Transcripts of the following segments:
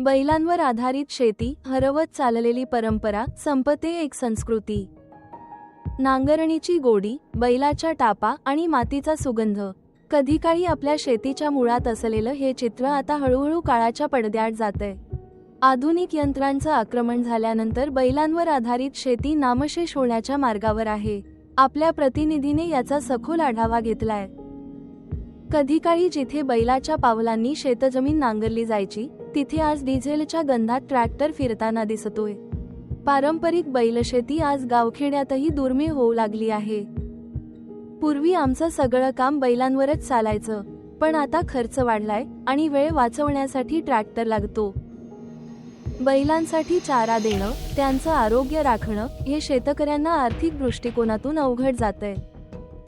बैलांवर आधारित शेती हरवत चाललेली परंपरा संपते एक संस्कृती. नांगरणीची गोडी बैलाच्या टापा आणि मातीचा सुगंध. कधीकाळी आपल्या शेतीच्या मुळात असलेलं हे चित्र आता हळूहळू काळाच्या पडद्याआड जातंय. आधुनिक यंत्रांचं आक्रमण झाल्यानंतर बैलांवर आधारित शेती नामशेष होण्याच्या मार्गावर आहे. आपल्या प्रतिनिधीने याचा सखोल आढावा घेतलाय. कधीकाळी जिथे बैलाच्या पावलांनी शेतजमीन नांगरली जायची तिथे आज डिझेलच्या गंधात ट्रॅक्टर फिरताना दिसतोय. पारंपरिक बैलशेती आज गावखेड्यातही दुर्मिळ होऊ लागली आहे. पूर्वी आमचं सगळं काम बैलांवरच चालायचं पण आता खर्च वाढलाय आणि वेळ वाचवण्यासाठी ट्रॅक्टर लागतो. बैलांसाठी चारा देणं त्यांचं आरोग्य राखणं हे शेतकऱ्यांना आर्थिक दृष्टिकोनातून अवघड जातंय.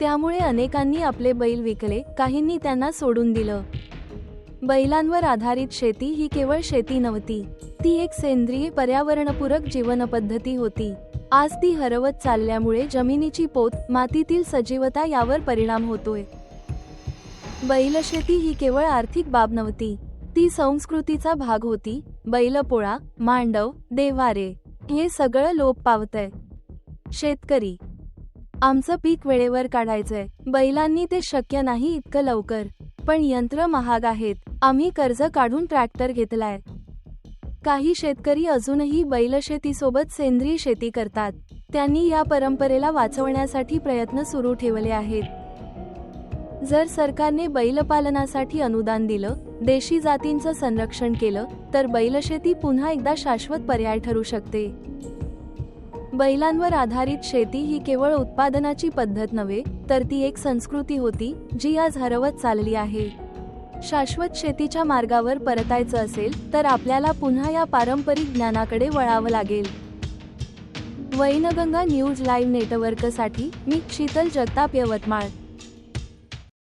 त्यामुळे अनेकांनी आपले बैल विकले काहींनी त्यांना सोडून दिलं. बैलांवर आधारित शेती ही केवळ शेती नव्हती ती एक सेंद्रिय पर्यावरणपूरक जीवनपद्धती होती. आज ती हरवत चालल्यामुळे जमिनीची पोत मातीतील सजीवता यावर परिणाम होतोय. बैलशेती ही केवळ आर्थिक बाब नव्हती ती संस्कृतीचा भाग होती बैलपोळा मांडव देवारे हे सगळं लोप पावतंय. शेतकरी आमचं पीक वेळेवर काढायचंय. बैलांनी ते शक्य नाही इतकं लवकर. पण यंत्र महाग आहेत. आम्ही कर्ज काढून ट्रॅक्टर घेतलाय. काही शेतकरी अजूनही बैलशेतीसोबत सेंद्रिय शेती करतात. त्यांनी या परंपरेला वाचवण्यासाठी प्रयत्न सुरू ठेवले आहेत. जर सरकारने बैलपालनासाठी अनुदान दिलं देशी जातींचं संरक्षण केलं तर बैलशेती पुन्हा एकदा शाश्वत पर्याय ठरू शकते. बैलांवर आधारित शेती ही केवळ उत्पादनाची पद्धत नव्हे तर ती एक संस्कृती होती जी आज हरवत चालली आहे. शाश्वत शेतीच्या मार्गावर परतायचं असेल तर आपल्याला पुन्हा या पारंपरिक ज्ञानाकडे वळावं लागेल. वैनगंगा न्यूज लाईव्ह नेटवर्कसाठी मी शीतल जगताप यवतमाळ.